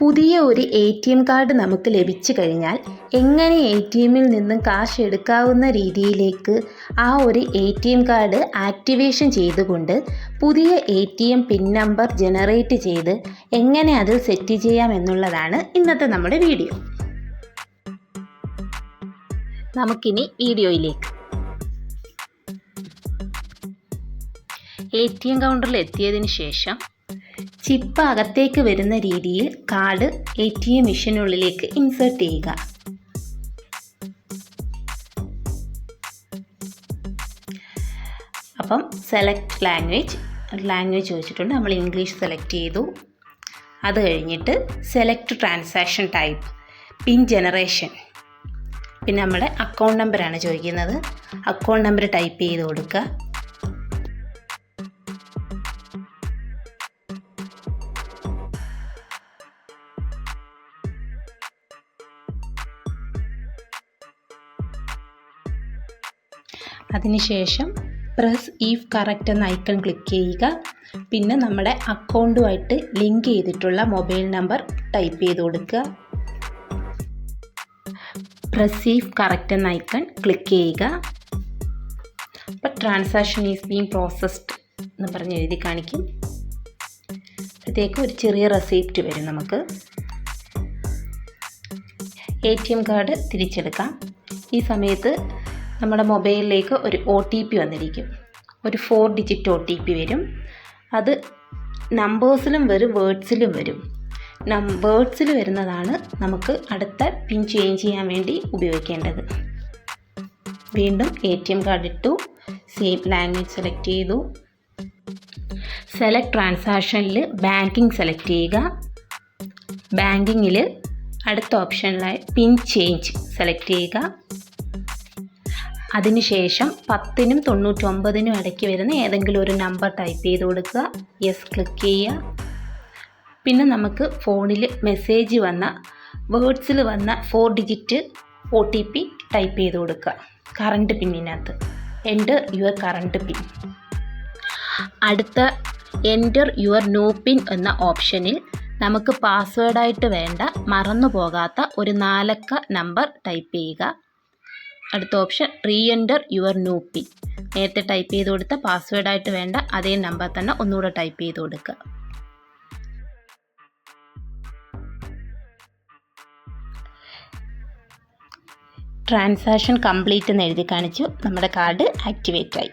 പുതിയ ഒരു A T M card നമുക്ക് ലഭിച്ചു കഴിഞ്ഞാൽ എങ്ങനെ എ ടി എമ്മിൽ നിന്നും കാശ് എടുക്കാവുന്ന രീതിയിലേക്ക് ആ ഒരു A T M card activation ചെയ്തുകൊണ്ട് പുതിയ A T M pin number generate ചെയ്ത് എങ്ങനെ അത് സെറ്റ് ചെയ്യാം എന്നുള്ളതാണ് ഇന്നത്തെ നമ്മുടെ വീഡിയോ നമുക്കിനി വീഡിയോയിലേക്ക്. എ ടി എം കൗണ്ടറിൽ എത്തിയതിന് ശേഷം ചിപ്പ് അകത്തേക്ക് വരുന്ന രീതിയിൽ കാർഡ് എ ടി എം മെഷീനുള്ളിലേക്ക് ഇൻസേർട്ട് ചെയ്യുക. അപ്പം സെലക്ട് ലാംഗ്വേജ് ലാംഗ്വേജ് ചോദിച്ചിട്ടുണ്ട്. നമ്മൾ ഇംഗ്ലീഷ് സെലക്ട് ചെയ്തു. അത് കഴിഞ്ഞിട്ട് select transaction type pin generation. പിന്നെ നമ്മുടെ അക്കൗണ്ട് നമ്പറാണ് ചോദിക്കുന്നത്. അക്കൗണ്ട് നമ്പർ ടൈപ്പ് ചെയ്ത് കൊടുക്കുക. അതിനുശേഷം പ്രസ് ഈഫ് കറക്റ്റ് എന്ന ഐക്കൺ ക്ലിക്ക് ചെയ്യുക. പിന്നെ നമ്മുടെ അക്കൗണ്ടുമായിട്ട് ലിങ്ക് ചെയ്തിട്ടുള്ള മൊബൈൽ നമ്പർ ടൈപ്പ് ചെയ്ത് കൊടുക്കുക. പ്രസ് ഈഫ് കറക്റ്റ് എന്ന ഐക്കൺ ക്ലിക്ക് ചെയ്യുക. അപ്പോൾ ട്രാൻസാക്ഷൻ ഈസ് ബീങ് പ്രോസസ്ഡ് എന്ന് പറഞ്ഞ് എഴുതി കാണിക്കും. അപ്പോഴത്തേക്കും ഒരു ചെറിയ റെസിപ്റ്റ് വരും നമുക്ക്. എ ടി എം കാർഡ് തിരിച്ചെടുക്കാം. ഈ സമയത്ത് നമ്മുടെ മൊബൈലിലേക്ക് ഒരു ഒ ടി പി വന്നിരിക്കും. ഒരു four digit O T P വരും. അത് നമ്പേഴ്സിലും വരും വേർഡ്സിലും വരും. നം വേർഡ്സിൽ വരുന്നതാണ് നമുക്ക് അടുത്ത പിൻ ചേഞ്ച് ചെയ്യാൻ വേണ്ടി ഉപയോഗിക്കേണ്ടത്. വീണ്ടും എ ടി എം കാർഡ് ഇട്ടു. സെയിം ലാംഗ്വേജ് സെലക്ട് ചെയ്തു. സെലക്ട് ട്രാൻസാക്ഷനിൽ ബാങ്കിങ് സെലക്ട് ചെയ്യുക. ബാങ്കിങ്ങിൽ അടുത്ത ഓപ്ഷനിലായി പിൻ ചേഞ്ച് സെലക്ട് ചെയ്യുക. അതിനുശേഷം പത്തിനും തൊണ്ണൂറ്റൊമ്പതിനും ഇടയ്ക്ക് വരുന്ന ഏതെങ്കിലും ഒരു നമ്പർ ടൈപ്പ് ചെയ്ത് കൊടുക്കുക. യെസ് ക്ലിക്ക് ചെയ്യുക. പിന്നെ നമുക്ക് ഫോണിൽ മെസ്സേജ് വന്ന വേർഡ്സിൽ വന്ന four digit O T P type ചെയ്ത് കൊടുക്കുക. കറണ്ട് പിന്നിനകത്ത് എന്റർ യുവർ കറണ്ട് പിൻ അടുത്ത എന്റർ യുവർ നോ പിൻ എന്ന ഓപ്ഷനിൽ നമുക്ക് പാസ്വേഡായിട്ട് വേണ്ട മറന്നു പോകാത്ത ഒരു നാലക്ക നമ്പർ ടൈപ്പ് ചെയ്യുക. അടുത്ത option re enter your new pin നേരത്തെ ടൈപ്പ് ചെയ്ത് കൊടുത്ത പാസ്വേഡായിട്ട് വേണ്ട അതേ നമ്പർ തന്നെ ഒന്നുകൂടെ ടൈപ്പ് ചെയ്ത് കൊടുക്കുക. ട്രാൻസാക്ഷൻ കംപ്ലീറ്റ് എന്ന് എഴുതി കാണിച്ചു. നമ്മുടെ കാർഡ് ആക്ടിവേറ്റ് ആയി.